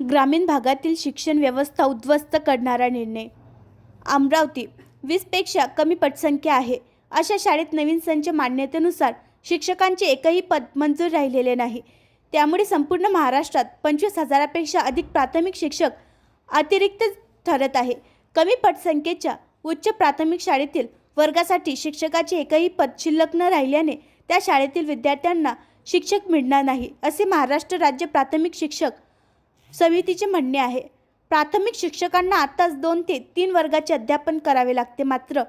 ग्रामीण भागातील शिक्षण व्यवस्था उद्ध्वस्त करणारा निर्णय. अमरावती वीसपेक्षा कमी पटसंख्या आहे. अशा शाळेत नवीन संच मान्यतेनुसार शिक्षकांचे एकही पद मंजूर राहिलेले नाही. त्यामुळे संपूर्ण महाराष्ट्रात पंचवीस हजारापेक्षा अधिक प्राथमिक शिक्षक अतिरिक्त ठरत आहे. कमी पटसंख्येच्या उच्च प्राथमिक शाळेतील वर्गासाठी शिक्षकाचे एकही पद शिल्लक न राहिल्याने त्या शाळेतील विद्यार्थ्यांना शिक्षक मिळणार नाही असे महाराष्ट्र राज्य प्राथमिक शिक्षक समितीचे म्हणणे आहे प्राथमिक शिक्षकांना आताच दोन ते तीन वर्गाचे अध्यापन करावे लागते मात्र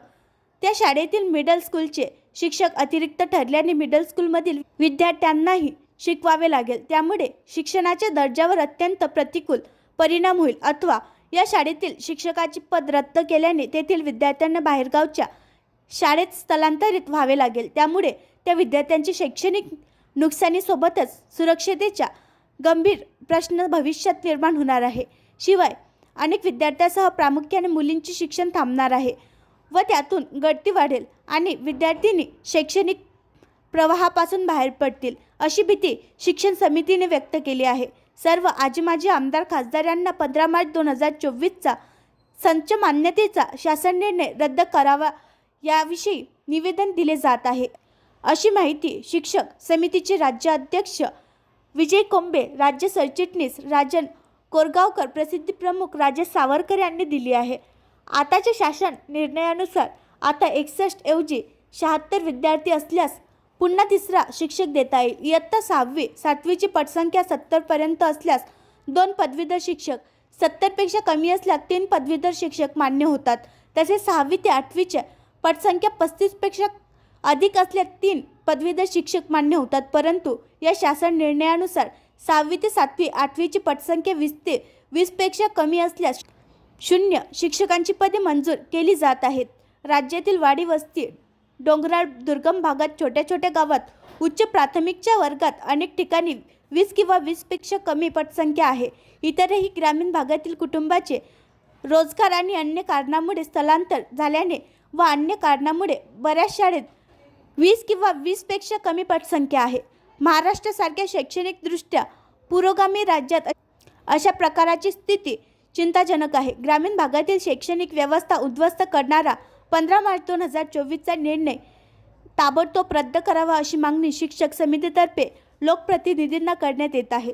त्या शाळेतील मिडल स्कूलचे शिक्षक अतिरिक्त ठरल्याने मिडल स्कूलमधील विद्यार्थ्यांनाही शिकवावे लागेल. त्यामुळे शिक्षणाच्या दर्जावर अत्यंत प्रतिकूल परिणाम होईल अथवा या शाळेतील शिक्षकाची पद रद्द केल्याने तेथील विद्यार्थ्यांना बाहेरगावच्या शाळेत स्थलांतरित व्हावे लागेल. त्यामुळे त्या विद्यार्थ्यांची शैक्षणिक नुकसानीसोबतच सुरक्षतेच्या गंभीर प्रश्न भविष्यात निर्माण होणार आहे. शिवाय अनेक विद्यार्थ्यांसह प्रामुख्याने मुलींचे शिक्षण थांबणार आहे व त्यातून गळती वाढेल आणि विद्यार्थिनी शैक्षणिक प्रवाहापासून बाहेर पडतील अशी भीती शिक्षण समितीने व्यक्त केली आहे. सर्व आजी माजी आमदार खासदार यांना पंधरा मार्च दोन हजार चोवीसचा संच मान्यतेचा शासन निर्णय रद्द करावा याविषयी निवेदन दिले जात आहे. अशी माहिती शिक्षक समितीचे राज्य अध्यक्ष विजय कोंबे राज्य सरचिटणीस राजन कोरगावकर प्रसिद्धी प्रमुख राजेश सावरकर यांनी दिली आहे. आताच्या शासन निर्णयानुसार आता एकसष्ट ऐवजी शहात्तर विद्यार्थी असल्यास पुन्हा तिसरा शिक्षक देता येईल. इयत्ता सहावी सातवीची पटसंख्या सत्तरपर्यंत असल्यास दोन पदवीधर शिक्षक सत्तरपेक्षा कमी असल्यास तीन पदवीधर शिक्षक मान्य होतात. तसेच सहावी ते आठवीच्या पटसंख्या पस्तीसपेक्षा अधिक असल्यास तीन पदवीधर शिक्षक मान्य होतात परंतु या शासन निर्णयानुसार सहावी ते सातवी आठवीची पटसंख्या वीस ते वीसपेक्षा कमी असल्यास शून्य शिक्षकांची पदे मंजूर केली जात आहेत. राज्यातील वाडी वस्ती डोंगराळ दुर्गम भागात छोट्या छोट्या गावात उच्च प्राथमिकच्या वर्गात अनेक ठिकाणी वीस किंवा वीसपेक्षा कमी पटसंख्या आहे. इतरही ग्रामीण भागातील कुटुंबाचे रोजगार आणि अन्य कारणामुळे स्थलांतर झाल्याने व अन्य कारणामुळे बऱ्याच शाळेत वीस किंवा वीसपेक्षा कमी पटसंख्या आहे. महाराष्ट्रासारख्या शैक्षणिकदृष्ट्या पुरोगामी राज्यात अशा प्रकाराची स्थिती चिंताजनक आहे. ग्रामीण भागातील शैक्षणिक व्यवस्था उद्ध्वस्त करणारा पंधरा मार्च दोन हजार चोवीसचा निर्णय ताबडतोब रद्द करावा अशी मागणी शिक्षक समितीतर्फे लोकप्रतिनिधींना करण्यात येत आहे.